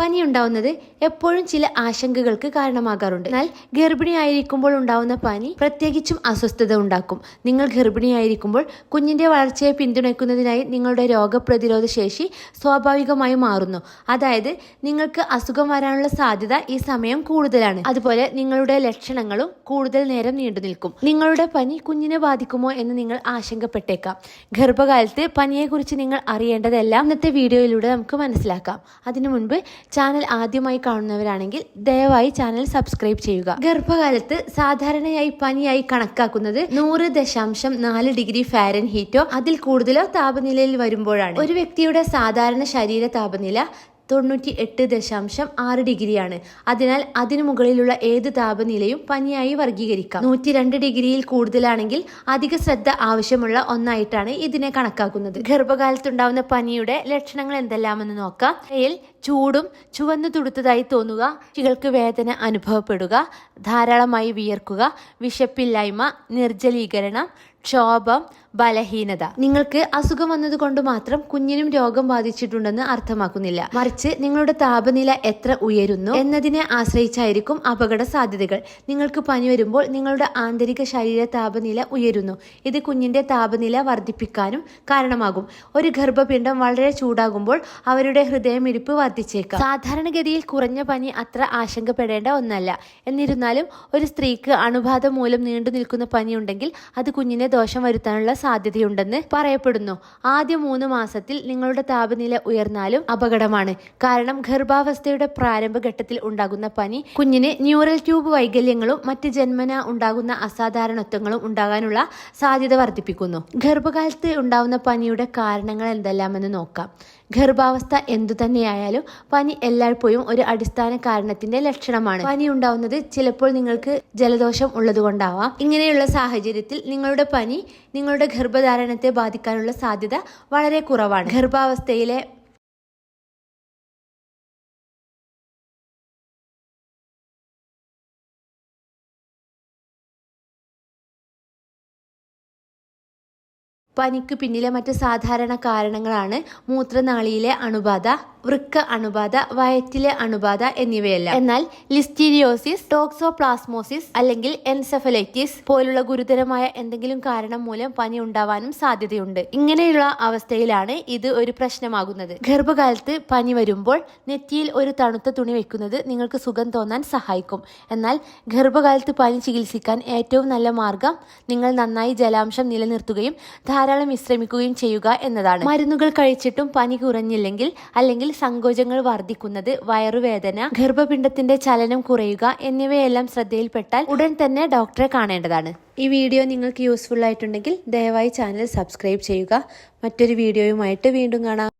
പനി ഉണ്ടാവുന്നത് എപ്പോഴും ചില ആശങ്കകൾക്ക് കാരണമാകാറുണ്ട്. എന്നാൽ ഗർഭിണിയായിരിക്കുമ്പോൾ ഉണ്ടാവുന്ന പനി പ്രത്യേകിച്ചും അസ്വസ്ഥത ഉണ്ടാക്കും. നിങ്ങൾ ഗർഭിണിയായിരിക്കുമ്പോൾ കുഞ്ഞിന്റെ വളർച്ചയെ പിന്തുണയ്ക്കുന്നതിനായി നിങ്ങളുടെ രോഗപ്രതിരോധ ശേഷി സ്വാഭാവികമായി മാറുന്നു. അതായത് നിങ്ങൾക്ക് അസുഖം വരാനുള്ള സാധ്യത ഈ സമയം കൂടുതലാണ്. അതുപോലെ നിങ്ങളുടെ ലക്ഷണങ്ങളും കൂടുതൽ നേരം നീണ്ടു നിൽക്കും. നിങ്ങളുടെ പനി കുഞ്ഞിനെ ബാധിക്കുമോ എന്ന് നിങ്ങൾ ആശങ്കപ്പെട്ടേക്കാം. ഗർഭകാലത്ത് പനിയെക്കുറിച്ച് നിങ്ങൾ അറിയേണ്ടതെല്ലാം ഇന്നത്തെ വീഡിയോയിലൂടെ നമുക്ക് മനസ്സിലാക്കാം. അതിനു മുൻപ് ചാനൽ ആദ്യമായി കാണുന്നവരാണെങ്കിൽ ദയവായി ചാനൽ സബ്സ്ക്രൈബ് ചെയ്യുക. ഗർഭകാലത്ത് സാധാരണയായി പനിയായി കണക്കാക്കുന്നത് നൂറ് ദശാംശം നാല് ഡിഗ്രി ഫാരൻ ഹീറ്റോ അതിൽ കൂടുതലോ താപനിലയിൽ വരുമ്പോഴാണ്. ഒരു വ്യക്തിയുടെ സാധാരണ ശരീര താപനില തൊണ്ണൂറ്റി എട്ട് ദശാംശം ആറ് ഡിഗ്രിയാണ്. അതിനാൽ അതിനു മുകളിലുള്ള ഏത് താപനിലയും പനിയായി വർഗീകരിക്കാം. നൂറ്റി രണ്ട് ഡിഗ്രിയിൽ കൂടുതലാണെങ്കിൽ അധിക ശ്രദ്ധ ആവശ്യമുള്ള ഒന്നായിട്ടാണ് ഇതിനെ കണക്കാക്കുന്നത്. ഗർഭകാലത്തുണ്ടാവുന്ന പനിയുടെ ലക്ഷണങ്ങൾ എന്തെല്ലാമെന്ന് നോക്കാം. ചൂടും ചുവന്നു തുടുത്തതായി തോന്നുക. കുട്ടികൾക്ക് വേദന അനുഭവപ്പെടുക. ധാരാളമായി വിയർക്കുക. വിശപ്പില്ലായ്മ നിർജലീകരണം ക്ഷോഭം ബലഹീനത. നിങ്ങൾക്ക് അസുഖം വന്നതുകൊണ്ട് മാത്രം കുഞ്ഞിനും രോഗം ബാധിച്ചിട്ടുണ്ടെന്ന് അർത്ഥമാക്കുന്നില്ല. മറിച്ച് നിങ്ങളുടെ താപനില എത്ര ഉയരുന്നു എന്നതിനെ ആശ്രയിച്ചായിരിക്കും അപകട സാധ്യതകൾ. നിങ്ങൾക്ക് പനി വരുമ്പോൾ നിങ്ങളുടെ ആന്തരിക ശരീര താപനില ഉയരുന്നു. ഇത് കുഞ്ഞിന്റെ താപനില വർദ്ധിപ്പിക്കാനും കാരണമാകും. ഒരു ഗർഭപിണ്ഡം വളരെ ചൂടാകുമ്പോൾ അവരുടെ ഹൃദയമിടിപ്പ് വർദ്ധിച്ചേക്കാം സാധാരണഗതിയിൽ കുറഞ്ഞ പനി അത്ര ആശങ്കപ്പെടേണ്ട ഒന്നല്ല. എന്നിരുന്നാലും ഒരു സ്ത്രീക്ക് അണുബാധ മൂലം നീണ്ടു നിൽക്കുന്ന പനിയുണ്ടെങ്കിൽ അത് കുഞ്ഞിനെ ദോഷം വരുത്താനുള്ള സാധ്യതയുണ്ടെന്ന് പറയപ്പെടുന്നു. ആദ്യ മൂന്ന് മാസത്തിൽ നിങ്ങളുടെ താപനില ഉയർന്നാലും അപകടമാണ്. കാരണം ഗർഭാവസ്ഥയുടെ പ്രാരംഭഘട്ടത്തിൽ ഉണ്ടാകുന്ന പനി കുഞ്ഞിന് ന്യൂറൽ ട്യൂബ് വൈകല്യങ്ങളും മറ്റ് ജന്മന ഉണ്ടാകുന്ന അസാധാരണത്വങ്ങളും ഉണ്ടാകാനുള്ള സാധ്യത വർദ്ധിപ്പിക്കുന്നു. ഗർഭകാലത്ത് ഉണ്ടാകുന്ന പനിയുടെ കാരണങ്ങൾ എന്തെല്ലാമെന്ന് നോക്കാം. ഗർഭാവസ്ഥ എന്തു തന്നെയായാലും പനി എല്ലായ്പ്പോഴും ഒരു അടിസ്ഥാന കാരണത്തിന്റെ ലക്ഷണമാണ്. പനി ഉണ്ടാവുന്നത് ചിലപ്പോൾ നിങ്ങൾക്ക് ജലദോഷം ഉള്ളതുകൊണ്ടാവാം. ഇങ്ങനെയുള്ള സാഹചര്യത്തിൽ നിങ്ങളുടെ പനി നിങ്ങളുടെ ഗർഭധാരണത്തെ ബാധിക്കാനുള്ള സാധ്യത വളരെ കുറവാണ്. ഗർഭാവസ്ഥയിലെ പനിക്ക് പിന്നിലെ മറ്റ് സാധാരണ കാരണങ്ങളാണ് മൂത്രനാളിയിലെ അണുബാധ വൃക്ക അണുബാധ വയറ്റിലെ അണുബാധ എന്നിവയല്ല. എന്നാൽ ലിസ്റ്റീരിയോസിസ് ടോക്സോപ്ലാസ്മോസിസ് അല്ലെങ്കിൽ എൻസെഫലൈറ്റിസ് പോലുള്ള ഗുരുതരമായ എന്തെങ്കിലും കാരണം മൂലം പനി ഉണ്ടാവാനും സാധ്യതയുണ്ട്. ഇങ്ങനെയുള്ള അവസ്ഥയിലാണ് ഇത് ഒരു പ്രശ്നമാകുന്നത്. ഗർഭകാലത്ത് പനി വരുമ്പോൾ നെറ്റിയിൽ ഒരു തണുത്ത തുണി വെക്കുന്നത് നിങ്ങൾക്ക് സുഖം തോന്നാൻ സഹായിക്കും. എന്നാൽ ഗർഭകാലത്ത് പനി ചികിത്സിക്കാൻ ഏറ്റവും നല്ല മാർഗം നിങ്ങൾ നന്നായി ജലാംശം നിലനിർത്തുകയും ധാരാളം വിശ്രമിക്കുകയും ചെയ്യുക എന്നതാണ്. മരുന്നുകൾ കഴിച്ചിട്ടും പനി കുറഞ്ഞില്ലെങ്കിൽ അല്ലെങ്കിൽ സങ്കോചങ്ങൾ വർദ്ധിക്കുന്നത് വയറുവേദന ഗർഭപിണ്ഡത്തിന്റെ ചലനം കുറയുക എന്നിവയെല്ലാം ശ്രദ്ധയിൽപ്പെട്ടാൽ ഉടൻ തന്നെ ഡോക്ടറെ കാണേണ്ടതാണ്. ഈ വീഡിയോ നിങ്ങൾക്ക് യൂസ്ഫുൾ ആയിട്ടുണ്ടെങ്കിൽ ദയവായി ചാനൽ സബ്സ്ക്രൈബ് ചെയ്യുക. മറ്റൊരു വീഡിയോയുമായിട്ട് വീണ്ടും കാണാം.